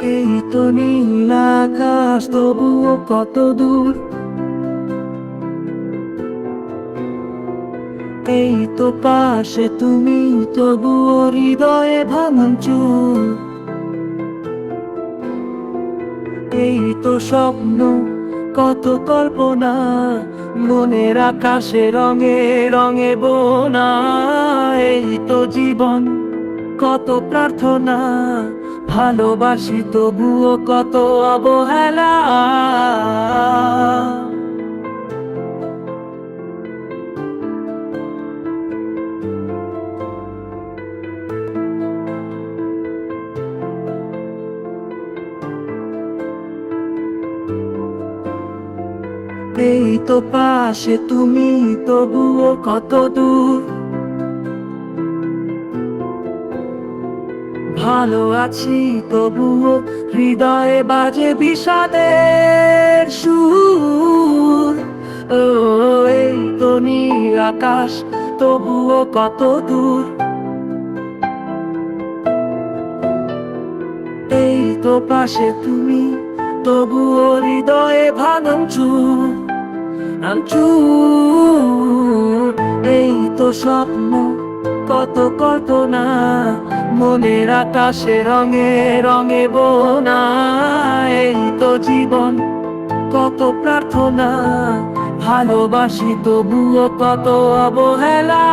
এই তো নীল আকাশ, তবুও কত দূর? এই তো পাশে তুমি, তবুও হৃদয়ে ভাঙচুর এই তো স্বপ্ন, কত কল্পনা, মনের আকাশে রঙে রঙে বোনা। এই তো জীবন, কত প্রার্থনা ভালোবাসি তবুও কত অবহেলা। এই তো পাশে তুমি তবুও কত দূর। ভালো আছি, তবুও হৃদয়ে বাজে বিষাদের সুর। ও, এই তো আকাশ, তবুও কত দূর। এই তো পাশে তুমি, তবুও হৃদয়ে ভাঙচুর আঞ্চুর এই তো স্বপ্ন কত কত না, মনের আকাশে রঙে রঙে বোনা, এই তো জীবন কত প্রার্থনা, ভালোবাসি তবুও কত অবহেলা।